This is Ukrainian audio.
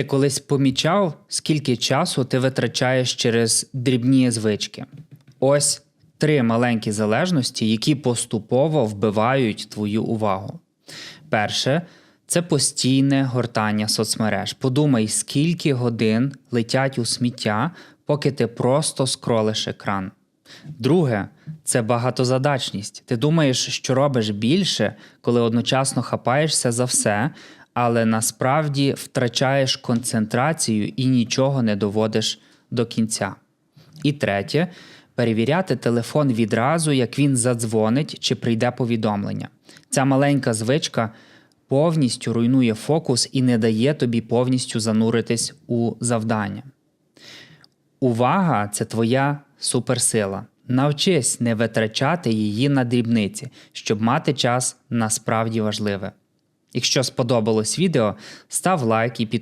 Ти колись помічав, скільки часу ти витрачаєш через дрібні звички? Ось три маленькі залежності, які поступово вбивають твою увагу. Перше це постійне гортання соцмереж. Подумай, скільки годин летять у сміття, поки ти просто скролиш екран. Друге це багатозадачність. Ти думаєш, що робиш більше, коли одночасно хапаєшся за все, але насправді втрачаєш концентрацію і нічого не доводиш до кінця. І третє перевіряти телефон відразу, як він задзвонить чи прийде повідомлення. Ця маленька звичка повністю руйнує фокус і не дає тобі повністю зануритись у завдання. Увага це твоя суперсила. Навчись не витрачати її на дрібниці, щоб мати час на справді важливе. Якщо сподобалось відео, став лайк і підписуйся.